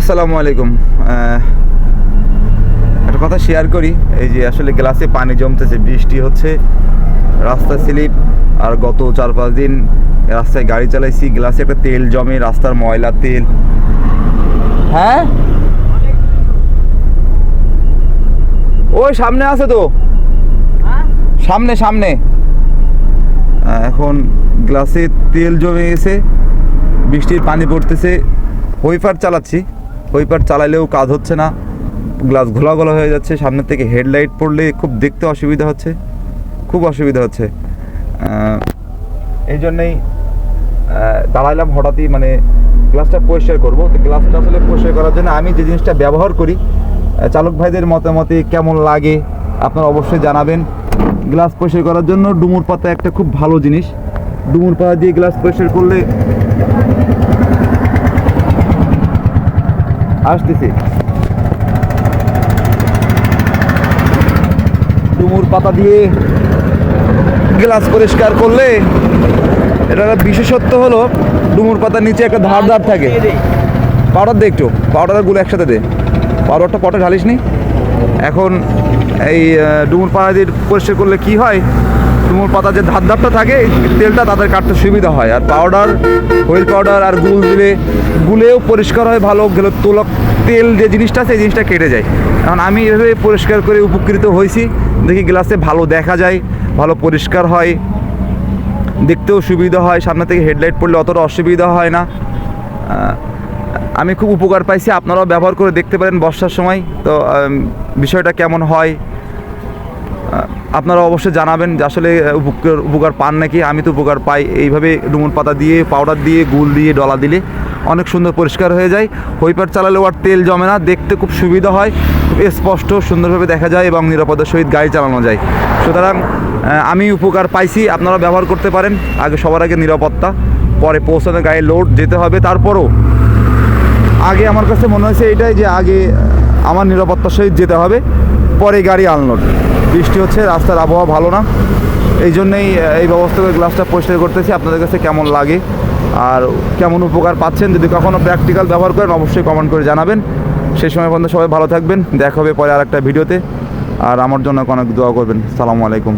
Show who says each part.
Speaker 1: আসসালামু আলাইকুম। একটা কথা শেয়ার করি, এই যে আসলে গ্লাসে পানি জমতেছে, বৃষ্টি হচ্ছে, রাস্তা স্লিপ, আর গত চার পাঁচ দিন রাস্তায় গাড়ি চালাইছি গ্লাসে একটা তেল জমে, রাস্তার ময়লা, তেল। হ্যাঁ? ওই সামনে আছে তো। সামনে সামনে। এখন গ্লাসে তেল জমে গেছে, বৃষ্টির পানি পড়তেছে হোইপার চালাচ্ছি। হোইপার চালাইলেও কাজ হচ্ছে না। গ্লাস ঘোলা ঘোলা হয়ে যাচ্ছে, সামনের থেকে হেডলাইট পড়লে খুব দেখতে অসুবিধা হচ্ছে, খুব অসুবিধা হচ্ছে। এই জন্যেই দাঁড়াইলাম হঠাৎই মানে গ্লাসটা পরিষ্কার করব। তো গ্লাসটা আসলে পরিষ্কার করার জন্য আমি যে জিনিসটা ব্যবহার করি চালক ভাইদের মতামতে কেমন লাগে আপনারা অবশ্যই জানাবেন। গ্লাস পরিষ্কার করার জন্য ডুমুর পাতা একটা খুব ভালো জিনিস। ডুমুর পাতা দিয়ে গ্লাস পরিষ্কার করলে আসতেছি। ডুমুর পাতা দিয়ে গ্লাস পরিষ্কার করলে এটার বিশেষত্ব হলো ডুমুর পাতার নিচে একটা ধার ধার থাকে। পাউডার দে একটু পাউডারগুলো একসাথে দে। পাউডারটা পটে ঢালিস নি এখন এই ডুমুর পাতা দিয়ে পরিষ্কার করলে কি হয়? ডুমুর পাতা যে ধার ধারটা থাকে তেলটা তাদের কাটতে সুবিধা হয়। আর পাউডার হুইল পাউডার আর গুল দিলে, গুলেও পরিষ্কার হয়, ভালো গেলে তোলক তেল যে জিনিসটা এই জিনিসটা কেটে যায়। কারণ আমি এভাবে পরিষ্কার করে উপকৃত হয়েছি। দেখি গ্লাসে ভালো দেখা যায়, ভালো পরিষ্কার হয়, দেখতেও সুবিধা হয়, সামনে থেকে হেডলাইট পড়লে অতটা অসুবিধা হয় না। আমি খুব উপকার পাইছি, আপনারাও ব্যবহার করে দেখতে পারেন বর্ষার সময়। তো বিষয়টা কেমন হয় আপনারা অবশ্যই জানাবেন যে আসলে উপকার উপকার পান নাকি। আমি তো উপকার পাই। এইভাবে ডুমুর পাতা দিয়ে পাউডার দিয়ে গুল দিয়ে, ডলা দিলে অনেক সুন্দর পরিষ্কার হয়ে যায়। হোইপার চালালেও আর তেল জমে না। দেখতে খুব সুবিধা হয়। খুব স্পষ্ট, সুন্দরভাবে দেখা যায় এবং নিরাপদের সহিত গাড়ি চালানো যায়। সুতরাং আমি উপকার পাইছি। আপনারা ব্যবহার করতে পারেন। আগে সবার আগে নিরাপত্তা, পরে পৌঁছানো গায়ে লোড যেতে হবে। তারপরও আগে আমার কাছে মনে হয়েছে এটাই যে আগে আমার নিরাপত্তার সহিত যেতে হবে। পরে গাড়ি আনলোড বৃষ্টি হচ্ছে, রাস্তার আবহাওয়া ভালো না। এই জন্যেই এই ব্যবস্থা করে গ্লাসটা পরিষ্কার করতেছি। আপনাদের কাছে কেমন লাগে? আর কেমন উপকার পাচ্ছেন? যদি কখনও প্র্যাকটিক্যাল ব্যবহার করেন, অবশ্যই কমেন্ট করে জানাবেন। সেই সময় পর্যন্ত সবাই ভালো থাকবেন। দেখা হবে পরে আর একটা ভিডিওতে। আর আমার জন্য অনেক দোয়া করবেন। সালামু আলাইকুম।